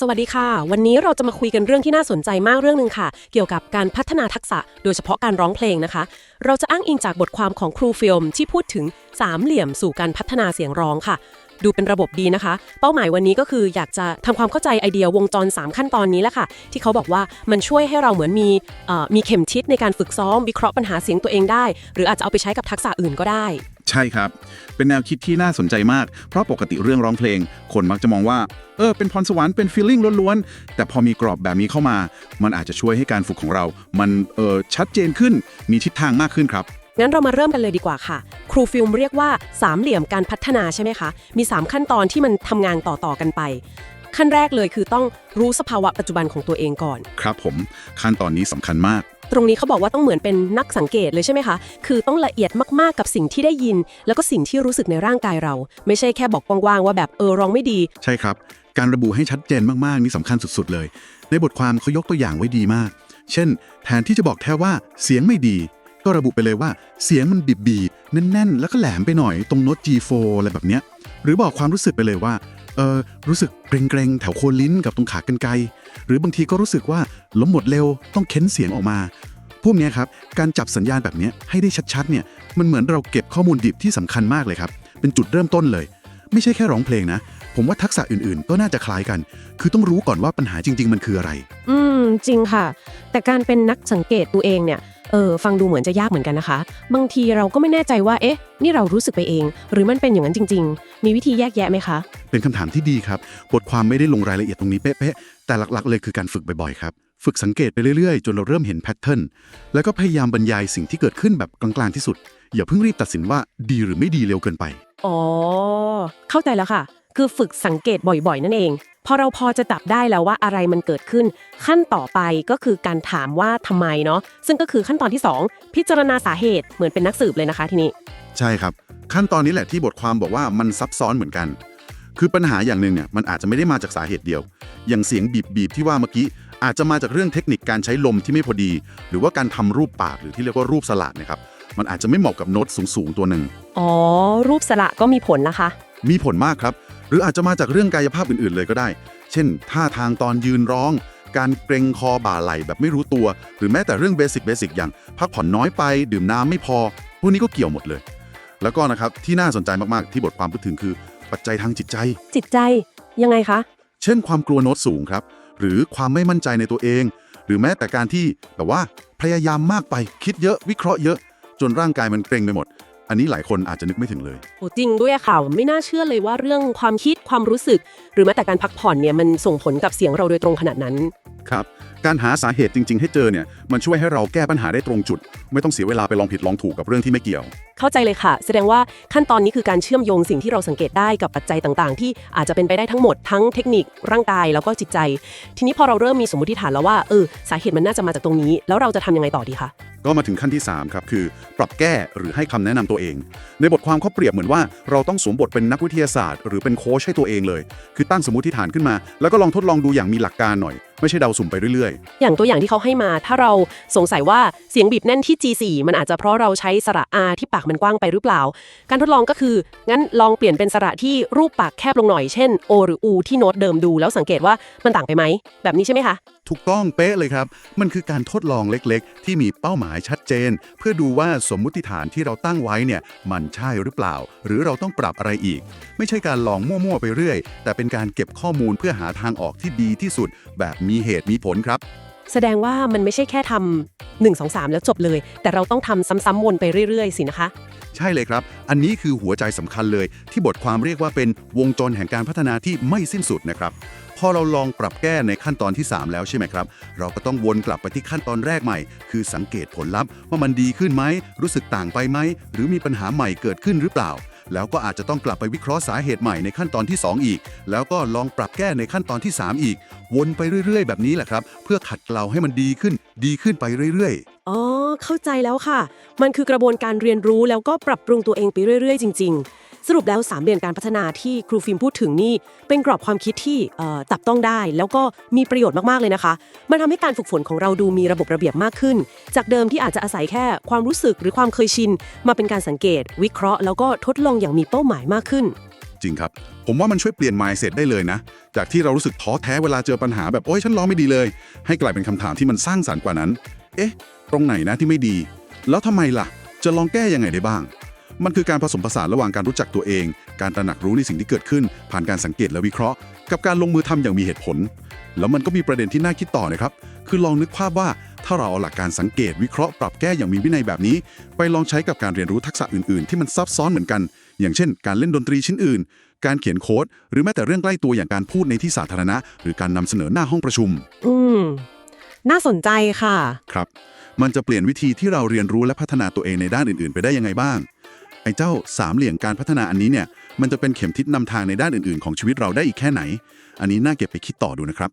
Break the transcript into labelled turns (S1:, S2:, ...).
S1: สวัสดีค่ะ วันนี้เราจะมาคุยกันเรื่องที่น่าสนใจมากเรื่องหนึ่งค่ะ เกี่ยวกับการพัฒนาทักษะ โดยเฉพาะการร้องเพลงนะคะ เราจะอ้างอิงจากบทความของครูฟิล์มที่พูดถึงสามเหลี่ยมสู่การพัฒนาเสียงร้องค่ะ ดูเป็นระบบดีนะคะ เป้าหมายวันนี้ก็คืออยากจะทำความเข้าใจไอเดียวงจร 3 ขั้นตอนนี้แหละค่ะ ที่เขาบอกว่ามันช่วยให้เราเหมือนมีมีเข็มทิศในการฝึกซ้อมวิเคราะห์ปัญหาเสียงตัวเองได้ หรืออาจจะเอาไปใช้กับทักษะอื่นก็ได้
S2: ใช่ครับ เป็นแนวคิดที่น่าสนใจมาก เพราะปกติเรื่องร้องเพลง คนมักจะมองว่า เออ เป็นพรสวรรค์เป็นฟีลลิ่งล้วนๆ แต่พอมีกรอบแบบนี้เข้ามา มันอาจจะช่วยให้การฝึกของเรา มันเออชัดเจนขึ้น มีทิศทางมากขึ้นครับ
S1: งั้นเรามาเริ่มกันเลยดีกว่าค่ะ ครูฟิล์มเรียกว่าสามเหลี่ยมการพัฒนาใช่ไหมคะ มี 3 ขั้นตอนที่มันทำงานต่อๆกันไป ขั้นแรกเลยคือต้องรู้สภาวะปัจจุบันของตัวเองก่อน
S2: ครับผม ขั้นตอนนี้สำคัญมาก
S1: ตรงนี้เขาบอกว่าต้องเหมือนเป็นนักสังเกตเลยใช่ไหมคะ คือต้องละเอียดมากๆกับสิ่งที่ได้ยิน แล้วก็สิ่งที่รู้สึกในร่างกายเรา ไม่ใช่แค่บอกกว้างๆว่าแบบเออร้องไม่ดี
S2: ใช่ครับ การระบุให้ชัดเจนมากๆนี่สำคัญสุดๆเลย ในบทความเขายกตัวอย่างไว้ดีมาก เช่น แทนที่จะบอกแค่ว่าเสียงไม่ดี ก็ระบุไปเลยว่าเสียงมันบีบบีแน่น ๆ แล้วก็แหลมไปหน่อยตรงโน้ต G4 อะไรแบบเนี้ยหรือบอกความรู้สึกไปเลยว่าเออรู้สึกเกรงๆแถวโคนลิ้นกับตรงขากรรไกรหรือบางทีก็รู้สึกว่าล้มหมดเร็วต้องเค้นเสียงออกมาพวกนี้ครับการจับสัญญาณแบบนี้ให้ได้ชัดๆเนี่ยมันเหมือนเราเก็บข้อมูลดิบที่สำคัญมากเลยครับ เป็นจุดเริ่มต้นเลย ไม่ใช่แค่ร้องเพลงนะ ผมว่าทักษะอื่นๆ ก็น่าจะคล้ายกัน คือต้องรู้ก่อนว่าปัญหาจริง ๆ มันคืออะไร
S1: อืม จริงค่ะ แต่การเป็นนักสังเกตตัวเองเนี่ย เออฟังดูเหมือนจะยากเหมือนกันนะคะ บางทีเราก็ไม่แน่ใจว่าเอ๊ะ นี่เรารู้สึกไปเอง หรือมันเป็นอย่างนั้นจริง ๆ มีวิธีแยกแยะไหมคะ
S2: เป็นคำถามที่ดีครับ บทความไม่ได้ลงรายละเอียดตรงนี้เป๊ะๆ แต่หลักๆ เลยคือการฝึกบ่อยๆ ครับ ฝึกสังเกตไปเรื่อยๆ จนเราเริ่มเห็นแพทเทิร์น แล้วก็พยายามบรรยายสิ่งที่เกิดขึ้นแบบกลางๆ ที่สุด อย่าเพิ่งรีบตัดสินว่าดีหรือไม่ดีเร็วเกินไป
S1: อ๋อ เข้าใจแล้วค่ะ คือฝึกสังเกตบ่อยๆ นั่นเอง พอเราพอจะจับได้แล้วว่าอะไรมันเกิดขึ้น ขั้นต่อไปก็คือการถามว่าทำไมเนาะซึ่งก็คือขั้นตอนที่ 2 พิจารณาสาเหตุเหมือนเป็นนักสืบเลยนะคะทีนี้
S2: ใช่ครับ ขั้นตอนนี้แหละที่บทความบอกว่ามันซับซ้อนเหมือนกัน คือปัญหาอย่างหนึ่งเนี่ยมันอาจจะไม่ได้มาจากสาเหตุเดียว อย่างเสียงบีบบีบๆที่ว่าเมื่อกี้อาจจะมาจากเรื่องเทคนิคการใช้ลมที่ไม่พอดี หรือว่าการทำรูปปากหรือที่เรียกว่ารูปสลัดนะครับมันอาจจะไม่เหมาะกับโน้ตสูงๆตัวหนึ่ง
S1: อ๋อรูปสระก็มีผลนะคะ
S2: มีผลมากครับ หรืออาจจะมาจากเรื่องกายภาพอื่นๆเลยก็ได้ เช่น ท่าทางตอนยืนร้อง การเกรงคอบ่าไหล่แบบไม่รู้ตัว หรือแม้แต่เรื่องเบสิกเบสิกอย่าง พักผ่อนน้อยไป ดื่มน้ำไม่พอ พวกนี้ก็เกี่ยวหมดเลย แล้วก็นะครับที่น่าสนใจมากๆที่บทความพูดถึงคือ ปัจจัยทางจิตใจ
S1: จิตใจยังไงคะ
S2: เช่น ความกลัวโน้ตสูงครับ หรือความไม่มั่นใจในตัวเอง หรือแม้แต่การที่แบบว่าพยายามมากไปคิดเยอะวิเคราะห์เยอะ จนร่างกายมันเกร็งไปหมด อันนี้หลายคนอาจจะนึกไม่ถึงเลย
S1: โอ้จริงด้วยอะค่ะ ไม่น่าเชื่อเลยว่าเรื่องความคิดความรู้สึก หรือแม้แต่การพักผ่อนเนี่ยมันส่งผลกับเสียงเราโดยตรงขนาดนั้น
S2: ครับ การหาสาเหตุจริง ๆ ให้เจอเนี่ยมันช่วยให้เราแก้ปัญหาได้ตรงจุด ไม่ต้องเสียเวลาไปลองผิดลองถูกกับเรื่องที่ไม่เกี่ยว
S1: เข้าใจเลยค่ะ แสดงว่าขั้นตอนนี้คือการเชื่อมโยงสิ่งที่เราสังเกตได้กับปัจจัยต่างๆ ที่อาจจะเป็นไปได้ทั้งหมดทั้งเทคนิคร่างกายแล้วก็จิตใจ ทีนี้พอเราเริ่มมีสมมติฐานแล้วว่าเออสาเหตุมันน่าจะมาจากตรงนี้ แล้วเราจะทำยังไงต่อดีคะ
S2: ก็มาถึงขั้นที่ 3 ครับคือ ปรับแก้หรือให้คำแนะนำตัวเอง ในบทความเขาเปรียบเหมือนว่าเราต้องสวมบทเป็นนักวิทยาศาสตร์ หรือเป็นโค้ชให้ตัวเองเลย คือตั้งสมมติฐานขึ้นมา แล้วก็ลองทดลองดูอย่างมีหลักการหน่อย ไม่ใช่เดาสุ่มไปเรื่อย
S1: อย่างตัวอย่างที่เขาให้มา ถ้าเราสงสัยว่าเสียงบีบแน่นที่ G4 มันอาจจะเพราะเราใช้สระ R ที่ปากมันกว้างไปหรือเปล่า การทดลองก็คือ งั้นลองเปลี่ยนเป็นสระที่รูปปากแคบลงหน่อย เช่น O หรือ U ที่โน้ตเดิมดู แล้วสังเกตว่ามันต่างไปไหม แบบนี้ใช่ไหมคะ
S2: ถูกต้องเป๊ะเลยครับ มันคือการทดลองเล็กๆ ที่มีเป้าหมายชัดเจน เพื่อดูว่าสมมุติฐานที่เราตั้งไว้เนี่ย มันใช่หรือเปล่า หรือเราต้องปรับอะไรอีก ไม่ใช่การลองมั่วๆไปเรื่อย แต่เป็นการเก็บข้อมูลเพื่อหาทางออกที่ดีที่สุด แบบมีเหตุมีผลครับ
S1: แสดงว่ามันไม่ใช่แค่ทำ1 2 3แล้วจบเลย แต่เราต้องทำซ้ำๆวนไปเรื่อยๆ สินะคะ
S2: ใช่เลยครับ อันนี้คือหัวใจสำคัญเลย ที่บทความเรียกว่าเป็นวงจรแห่งการพัฒนาที่ไม่สิ้นสุดนะครับ พอเราลองปรับแก้ในขั้นตอนที่ 3 แล้วใช่ไหมครับ เราก็ต้องวนกลับไปที่ขั้นตอนแรกใหม่ คือสังเกตผลลัพธ์ว่ามันดีขึ้นไหมรู้สึกต่างไปไหมหรือมีปัญหาใหม่เกิดขึ้นหรือเปล่า แล้วก็อาจจะต้องกลับไปวิเคราะห์สาเหตุใหม่ในขั้นตอนที่ 2 อีก แล้วก็ลองปรับแก้ในขั้นตอนที่ 3 อีก วนไปเรื่อย ๆ แบบนี้แหละครับ เพื่อขัดเกลาให้มันดีขึ้น ดีขึ้นไปเรื่อย ๆ
S1: อ๋อ เข้าใจแล้วค่ะ มันคือกระบวนการเรียนรู้แล้วก็ปรับปรุงตัวเองไปเรื่อย ๆ จริง ๆ สรุปแล้วสามเหลี่ยมการพัฒนาที่ครูฟิล์มพูดถึงนี่ เป็นกรอบความคิดที่เอ่อจับต้องได้ แล้วก็มีประโยชน์มาก ๆ เลยนะคะ มันทำให้การฝึกฝนของเราดูมีระบบระเบียบมากขึ้น จากเดิมที่อาจจะอาศัยแค่ความรู้สึกหรือความเคยชิน มาเป็นการสังเกต วิเคราะห์ แล้วก็ทดลองอย่างมีเป้าหมายมากขึ้น
S2: จริงครับ ผมว่ามันช่วยเปลี่ยน mindset ได้เลยนะ จากที่เรารู้สึกท้อแท้เวลาเจอปัญหาแบบโอ้ยฉันร้องไม่ดีเลย ให้กลายเป็นคำถามที่มันสร้างสรรค์กว่านั้น เอ๊ะ ตรงไหนนะที่ไม่ดี แล้วทำไมล่ะ จะลองแก้ยังไงได้บ้าง มันคือการผสมผสานระหว่างการรู้จักตัวเอง การตระหนักรู้ในสิ่งที่เกิดขึ้น ผ่านการสังเกตและวิเคราะห์ กับการลงมือทำอย่างมีเหตุผล แล้วมันก็มีประเด็นที่น่าคิดต่อนะครับ คือลองนึกภาพว่าถ้าเราเอาหลักการสังเกตวิเคราะห์ปรับแก้อย่างมีวินัยแบบนี้ ไปลองใช้กับการเรียนรู้ทักษะอื่นๆ ที่มันซับซ้อนเหมือนกัน อย่างเช่น การเล่นดนตรีชิ้นอื่น การเขียนโค้ด หรือแม้แต่เรื่องใกล้ตัวอย่างการพูดในที่สาธารณะ หรือการนำเสนอหน้าห้องประชุม
S1: อืม น่าสนใจค่ะ
S2: ครับ มันจะเปลี่ยนวิธีที่เราเรียนรู้และพัฒนาตัวเองในด้านอื่นๆ ไปได้ยังไงบ้าง ไอ้เจ้าสามเหลี่ยมการพัฒนาอันนี้เนี่ยมันจะเป็นเข็มทิศนำทางในด้านอื่นๆ ของชีวิตเราได้อีกแค่ไหน อันนี้น่าเก็บไปคิดต่อดูนะครับ